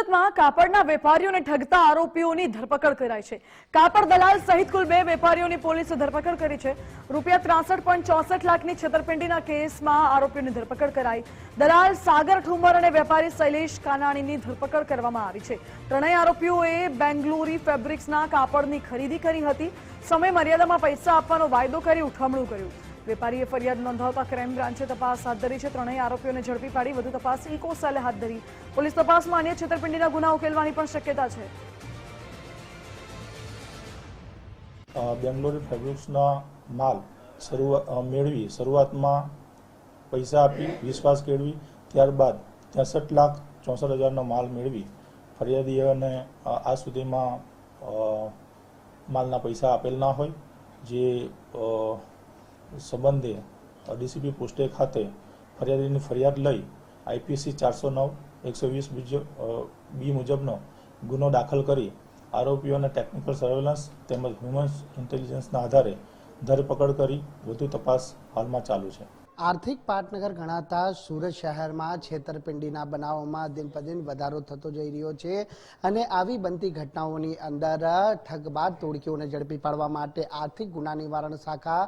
સુરતમાં કાપડના વેપારીઓને ઠગતા આરોપીઓની ધરપકડ કરાઈ છે. કાપડ દલાલ સહિત કુલ બે વેપારીઓની પોલીસે ધરપકડ કરી છે. રૂપિયા ત્રાસઠ પોઈન્ટ ચોસઠ લાખની છેતરપિંડીના કેસમાં આરોપીઓની ધરપકડ કરાઈ. દલાલ સાગર ઠુમર અને વેપારી શૈલેષ કાનાણીની ધરપકડ કરવામાં આવી છે. ત્રણેય આરોપીઓએ બેંગ્લોરી ફેબ્રિક્સના કાપડની ખરીદી કરી હતી. સમય મર્યાદામાં પૈસા આપવાનો વાયદો કરી ઉઠામણું કર્યું. વેપારીએ ફરિયાદ નોંધાવતા ક્રાઇમ બ્રાન્ચે તપાસ હાથ ધરી છે. ત્રણેય આરોપીઓને ઝડપી પાડી વધુ તપાસ ઇકો સેલે હાથ ધરી. પોલીસ તપાસમાં અન્ય છેતરપિંડીના ગુના ઉકેલવાની પણ શક્યતા છે. બેંગ્લોર ફેબ્રિક્સના માલ મેળવી, શરૂઆતમાં પૈસા આપી, વિશ્વાસ કેળવી, ત્યારબાદ ત્રેસઠ લાખ ચોસઠ હજારનો માલ મેળવી ફરિયાદીઓને આજ સુધીમાં માલના પૈસા આપેલ ના હોય, જે સંબંધે ડીસીપી પોસ્ટે ખાતે ફરિયાદીની ફરિયાદ લઈ આઈપીસી ચારસો નવ, એકસો વીસ બી મુજબનો ગુનો દાખલ કરી આરોપીઓને ટેકનિકલ સર્વેલન્સ તેમજ હ્યુમન ઇન્ટેલિજન્સના આધારે ધરપકડ કરી વધુ તપાસ હાલમાં ચાલુ છે. આર્થિક પાટનગર ગણાતા સુરત શહેરમાં છેતરપિંડીના બનાવોમાં દિન પ્રદિન વધારો થતો જઈ રહ્યો છે અને આવી બનતી ઘટનાઓની અંદર ઠગબાર તોડકીઓને ઝડપી પાડવા માટે આર્થિક ગુના નિવારણ શાખા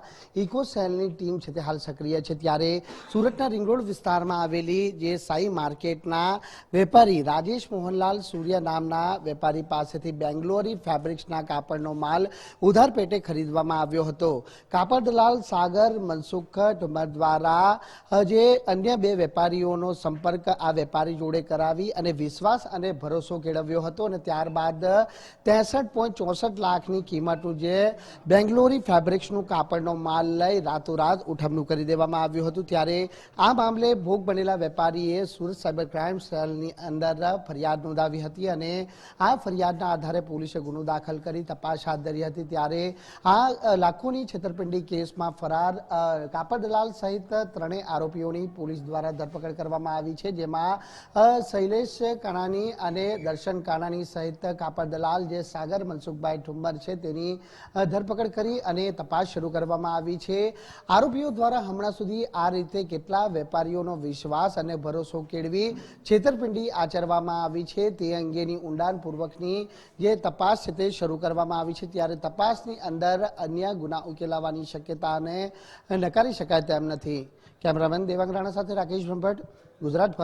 ઇકો સેલની ટીમ છે તે હાલ સક્રિય છે. ત્યારે સુરતના રિંગરોડ વિસ્તારમાં આવેલી જે સાઈ માર્કેટના વેપારી રાજેશ મોહનલાલ સૂર્ય નામના વેપારી પાસેથી બેંગ્લોરી ફેબ્રિક્સના કાપડનો માલ ઉધાર પેટે ખરીદવામાં આવ્યો હતો. કાપડ દલાલ સાગર, મનસુખ ઠુમર દ્વારા જે અન્ય બે વેપારીઓનો સંપર્ક આ વેપારી જોડે કરાવી અને વિશ્વાસ અને ભરોસો કેળવ્યો હતો અને ત્યારબાદ ત્રેસઠ પોઈન્ટ ચોસઠ લાખની કિંમતનું જે બેંગ્લોરી ફેબ્રિક્સનું કાપડનો માલ લઈ રાતોરાત ઉઠમણું કરી દેવામાં આવ્યું હતું. ત્યારે આ મામલે ભોગ બનેલા વેપારીએ સુરત સાયબર ક્રાઇમ સેલની અંદર ફરિયાદ નોંધાવી હતી અને આ ફરિયાદના આધારે પોલીસે ગુનો દાખલ કરી તપાસ હાથ ધરી હતી. ત્યારે આ લાખોની છેતરપિંડી કેસમાં ફરાર કાપડ દલાલ સહિત ત્રણેય આરોપીઓની પોલીસ દ્વારા ધરપકડ કરવામાં આવી છે, જેમાં શૈલેષ કાણાની અને દર્શન કાણાની સહિત કાપડ દલાલ જે સાગર મનસુખભાઈ ઠુમ્મર છે તેની ધરપકડ કરી અને તપાસ શરૂ કરવામાં આવી છે. આરોપીઓ દ્વારા હમણાં સુધી આ રીતે કેટલા વેપારીઓનો વિશ્વાસ અને ભરોસો કેળવી છેતરપિંડી આચરવામાં આવી છે તે અંગેની ઊંડાણપૂર્વકની જે તપાસ છે તે શરૂ કરવામાં આવી છે. ત્યારે તપાસની અંદર અન્ય ગુના ઉકેલાવાની શક્યતાને નકારી શકાય તેમ નથી. કેમેરામેન દેવાંગ રાણા સાથે રાકેશ ભંભટ ગુજરાત